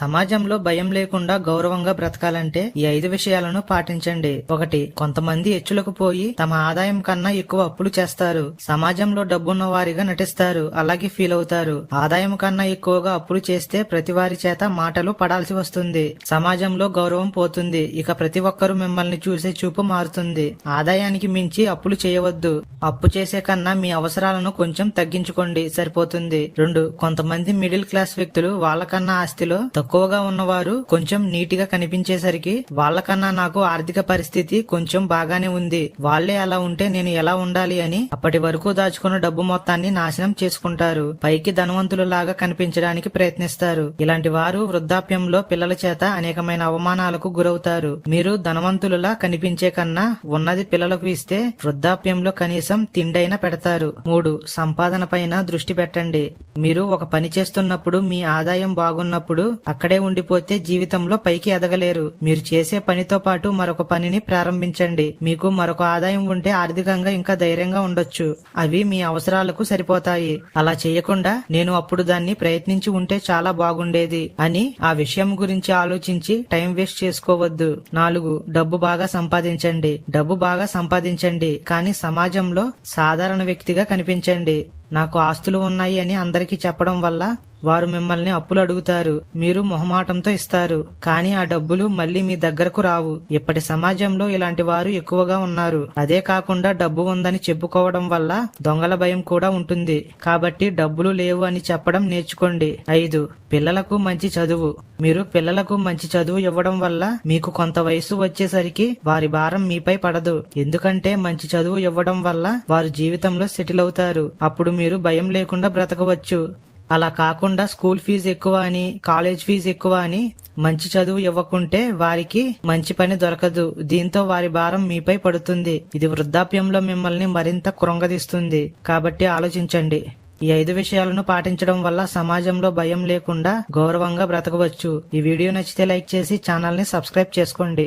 సమాజంలో భయం లేకుండా గౌరవంగా బ్రతకాలంటే ఈ ఐదు విషయాలను పాటించండి. ఒకటి కొంతమంది ఎచ్చులకు పోయి తమ ఆదాయం కన్నా ఎక్కువ అప్పులు చేస్తారు. సమాజంలో డబ్బున్న వారిగా నటిస్తారు అలాగే ఫీల్ అవుతారు. ఆదాయం కన్నా ఎక్కువగా అప్పులు చేస్తే ప్రతి వారి చేత మాటలు పడాల్సి వస్తుంది. సమాజంలో గౌరవం పోతుంది. ఇక ప్రతి ఒక్కరూ మిమ్మల్ని చూసే చూపు మారుతుంది. ఆదాయానికి మించి అప్పులు చేయవద్దు. అప్పు చేసే కన్నా మీ అవసరాలను కొంచెం తగ్గించుకోండి. సరిపోతుంది. రెండు కొంతమంది మిడిల్ క్లాస్ వ్యక్తులు వాళ్ళకన్నా ఆస్తిలో తక్కువగా ఉన్నవారు కొంచెం నీటిగా కనిపించేసరికి వాళ్ళకన్నా నాకు ఆర్థిక పరిస్థితి కొంచెం బాగానే ఉంది. వాళ్ళే అలా ఉంటే నేను ఎలా ఉండాలి అని అప్పటి వరకు దాచుకున్న డబ్బు మొత్తాన్ని నాశనం చేసుకుంటారు. పైకి ధనవంతులు లాగా కనిపించడానికి ప్రయత్నిస్తారు. ఇలాంటి వారు వృద్ధాప్యంలో పిల్లల చేత అనేకమైన అవమానాలకు గురవుతారు. మీరు ధనవంతులులా కనిపించే కన్నా ఉన్నది పిల్లలకు ఇస్తే వృద్ధాప్యంలో కనీసం తిండైనా పెడతారు. మూడు సంపాదన పైన దృష్టి పెట్టండి. మీరు ఒక పని చేస్తున్నప్పుడు మీ ఆదాయం బాగున్నప్పుడు అక్కడే ఉండిపోతే జీవితంలో పైకి ఎదగలేరు. మీరు చేసే పనితో పాటు మరొక పనిని ప్రారంభించండి. మీకు మరొక ఆదాయం ఉంటే ఆర్థికంగా ఇంకా ధైర్యంగా ఉండొచ్చు. అవి మీ అవసరాలకు సరిపోతాయి. అలా చేయకుండా నేను అప్పుడు దాన్ని ప్రయత్నించి ఉంటే చాలా బాగుండేది అని ఆ విషయం గురించి ఆలోచించి టైం వేస్ట్ చేసుకోవద్దు. నాలుగు డబ్బు బాగా సంపాదించండి. డబ్బు బాగా సంపాదించండి. కానీ సమాజంలో సాధారణ వ్యక్తిగా కనిపించండి. నాకు ఆస్తులు ఉన్నాయి అని అందరికీ చెప్పడం వల్ల వారు మిమ్మల్ని అప్పులు అడుగుతారు మీరు మొహమాటంతో ఇస్తారు. కానీ ఆ డబ్బులు మళ్ళీ మీ దగ్గరకు రావు. ఇప్పటి సమాజంలో ఇలాంటి వారు ఎక్కువగా ఉన్నారు. అదే కాకుండా డబ్బు ఉందని చెప్పుకోవడం వల్ల దొంగల భయం కూడా ఉంటుంది. కాబట్టి డబ్బులు లేవు అని చెప్పడం నేర్చుకోండి. ఐదు పిల్లలకు మంచి చదువు. మీరు పిల్లలకు మంచి చదువు ఇవ్వడం వల్ల మీకు కొంత వయసు వచ్చేసరికి వారి భారం మీపై పడదు. ఎందుకంటే మంచి చదువు ఇవ్వడం వల్ల వారు జీవితంలో సెటిల్ అవుతారు. అప్పుడు మీరు భయం లేకుండా బ్రతకవచ్చు. అలా కాకుండా స్కూల్ ఫీజు ఎక్కువ అని కాలేజ్ ఫీజు ఎక్కువ అని మంచి చదువు ఇవ్వకుంటే వారికి మంచి పని దొరకదు. దీంతో వారి భారం మీపై పడుతుంది. ఇది వృద్ధాప్యంలో మిమ్మల్ని మరింత కృంగదీస్తుంది. కాబట్టి ఆలోచించండి. ఈ ఐదు విషయాలను పాటించడం వల్ల సమాజంలో భయం లేకుండా గౌరవంగా బ్రతకవచ్చు. ఈ వీడియో నచ్చితే లైక్ చేసి ఛానల్ని సబ్స్క్రైబ్ చేసుకోండి.